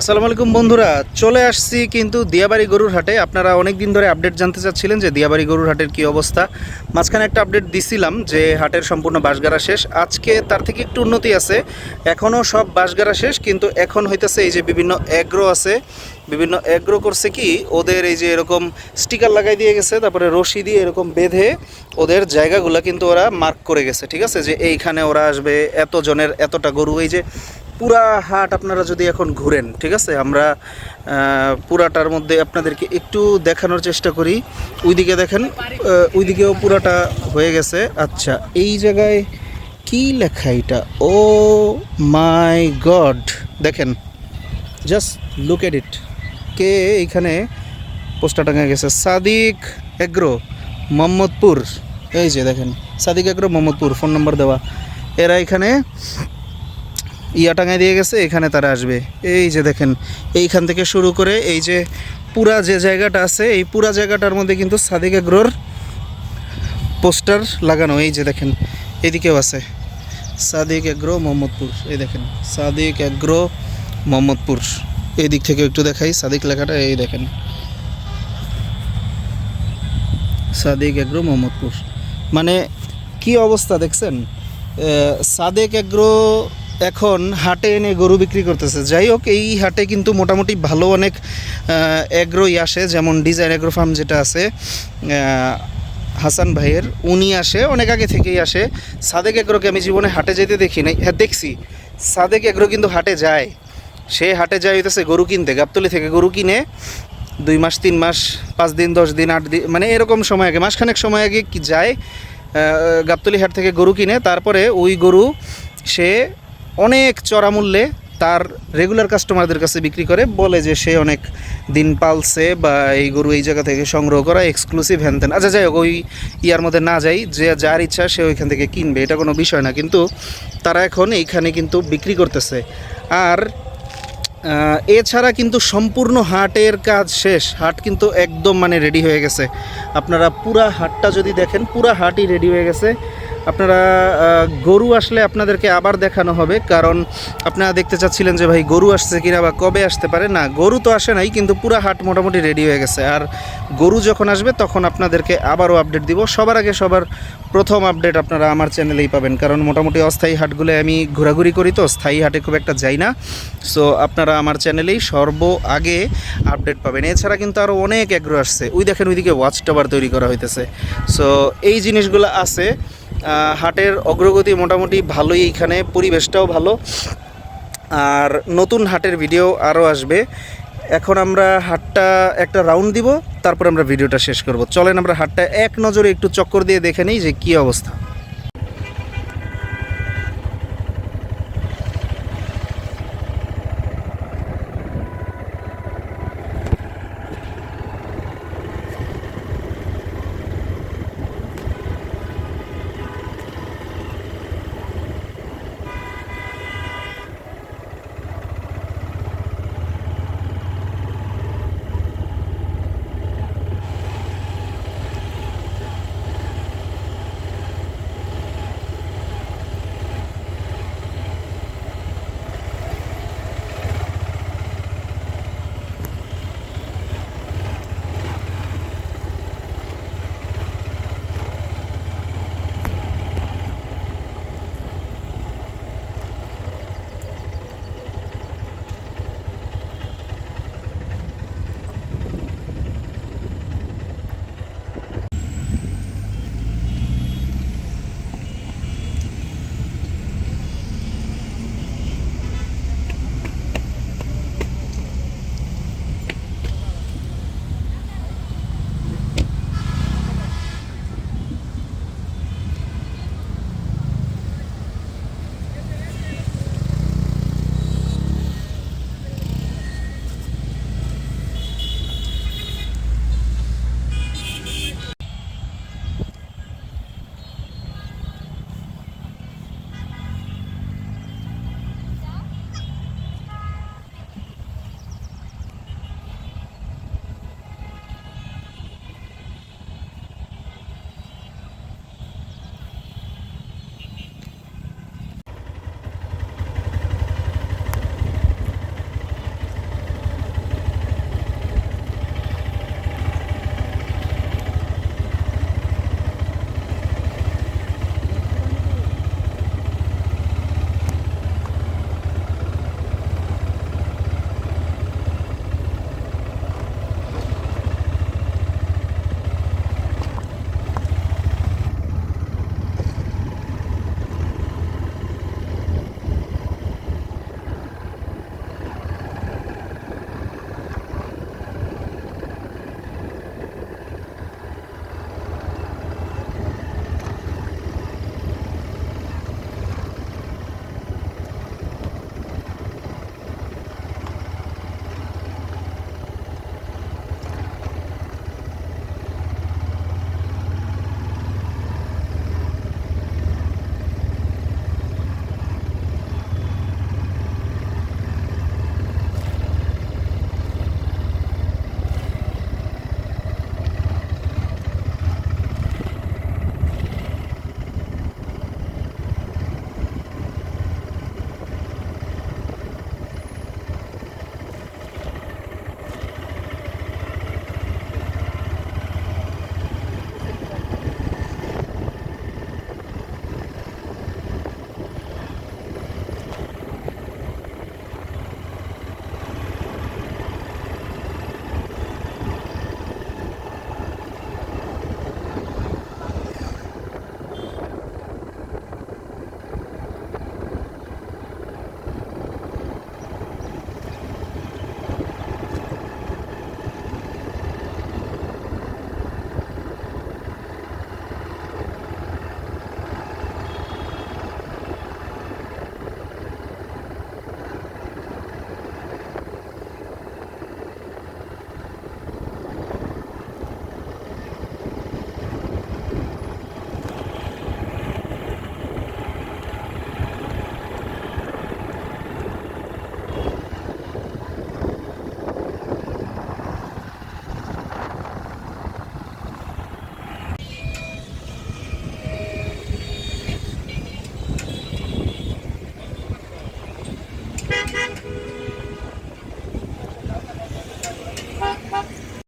আসসালামু আলাইকুম বন্ধুরা, চলে আসছি কিন্তু দিয়াবাড়ি গরুর হাটে। আপনারা অনেক দিন ধরে আপডেট জানতে চাচ্ছিলেন যে দিয়াবাড়ি গরুর হাটের কি অবস্থা। মাঝখানে একটা আপডেট দিছিলাম যে হাটের সম্পূর্ণ বাসগাড়া শেষ। আজকে তার থেকে একটু উন্নতি আছে। এখনও সব বাসগাড়া শেষ, কিন্তু এখন হইতেছে এই যে বিভিন্ন অ্যাগ্রো আছে। বিভিন্ন অ্যাগ্রো করছে কি, ওদের এই যে এরকম স্টিকার লাগাই দিয়ে গেছে, তারপরে রশি দিয়ে এরকম বেঁধে ওদের জায়গাগুলো কিন্তু ওরা মার্ক করে গেছে, ঠিক আছে? যে এইখানে ওরা আসবে এত জনের এতটা গরু, এই যে পুরা হাট আপনারা যদি এখন ঘুরেন, ঠিক আছে? আমরা পুরাটার মধ্যে আপনাদেরকে একটু দেখানোর চেষ্টা করি। ওইদিকে দেখেন ওইদিকেও পুরাটা হয়ে গেছে। আচ্ছা এই জায়গায় কি লেখা এটা? Oh my god! দেখেন, জাস্ট লুক এট ইট। কে এইখানে পোস্টার টাঙা গেছে? সাদিক এগ্রো, মোহাম্মদপুর। এই যে দেখেন, Sadiq Agro, Mohammadpur, phone number দেওয়া। এরা এখানে ইয়া টাঙায় দিয়ে গেছে, এখানে তারা আসবে। এই যে দেখেন, এইখান থেকে শুরু করে এই যে পুরা যে জায়গাটা আছে, এই পুরা জায়গাটার মধ্যে কিন্তু সাদিক এগ্রোর পোস্টার লাগানো। এই যে দেখেন, এদিকেও আছে। সাদিক এগ্রো মোহাম্মদপুর। এই দেখেন, সাদিক এগ্রো মোহাম্মদপুর। এই দিক থেকে একটু দেখাই, সাদিক লেখাটা, এই দেখেন। সাদেক এগ্রো মোহাম্মদপুর। মানে কি অবস্থা দেখছেন? সাদেক এগ্রো এখন হাটে এনে গরু বিক্রি করতেছে। যাই হোক, এই হাটে কিন্তু মোটামুটি ভালো অনেক অ্যাগ্রোই আসে, যেমন ডিজাইন এগ্রো ফার্ম যেটা আছে হাসান ভাইয়ের, উনি আসে, অনেক আগে থেকেই আসে। সাদেক এগ্রোকে আমি জীবনে হাটে যেতে দেখি নাই। হ্যাঁ দেখছি। সাদেক এগ্রো কিন্তু হাটে যায়। সে হাটে যায় হইতেছে গরু কিনতে, গাবতলি থেকে গরু কিনে দুই মাস, তিন মাস, পাঁচ দিন, দশ দিন, আট দিন মানে এরকম সময় আগে, মাসখানেক সময় আগে যায় গাবতলি হাট থেকে গরু কিনে, তারপরে ওই গরু সে অনেক চড়া মূল্যে তার রেগুলার কাস্টমারদের কাছে বিক্রি করে, বলে যে সে অনেক দিন পালছে বা এই গরু এই জায়গা থেকে সংগ্রহ করা এক্সক্লুসিভ হ্যান ত্যান আচ্ছা যাই হোক ওই ইয়ার মধ্যে না যাই, যে যার ইচ্ছা সে ওইখান থেকে কিনবে, এটা কোনো বিষয় না। কিন্তু তারা এখন এইখানে কিন্তু বিক্রি করতেছে। আর এছাড়া কিন্তু সম্পূর্ণ হাটের কাজ শেষ। হাট কিন্তু একদম মানে রেডি হয়ে গেছে। আপনারা পুরা হাটটা যদি দেখেন, পুরা হাটই রেডি হয়ে গেছে। আপনারা গরু আসলে আপনাদেরকে আবার দেখানো হবে, কারণ আপনারা দেখতে চাচ্ছিলেন যে ভাই গরু আসছে কিনা বা কবে আসতে পারে। না, গরু তো আসে নাই, কিন্তু পুরা হাট মোটামুটি রেডি হয়ে গেছে। আর গরু যখন আসবে, তখন আপনাদেরকে আবারও আপডেট দিব। সবার আগে সবার প্রথম আপডেট আপনারা আমার চ্যানেলেই পাবেন। কারণ মোটামুটি অস্থায়ী হাটগুলো আমি ঘোরাঘুরি করি তো, স্থায়ী হাটে খুব একটা যাই না। সো আপনারা আমার চ্যানেলেই সর্ব আগে আপডেট পাবেন। এছাড়া কিন্তু আরও অনেক এগ্রো আসছে। ওই দেখেন ওইদিকে ওয়াচ টাওয়ার তৈরি করা হইতেছে। সো এই জিনিসগুলো আছে। হাটের অগ্রগতি মোটামুটি ভালোই এইখানে, পরিবেশটাও ভালো। আর নতুন হাটের ভিডিও আরও আসবে। এখন আমরা হাটটা একটা রাউন্ড দিব, তারপর আমরা ভিডিওটা শেষ করব। চলেন আমরা হাটটা এক নজরে একটু চক্কর দিয়ে দেখে নিই যে কী অবস্থা।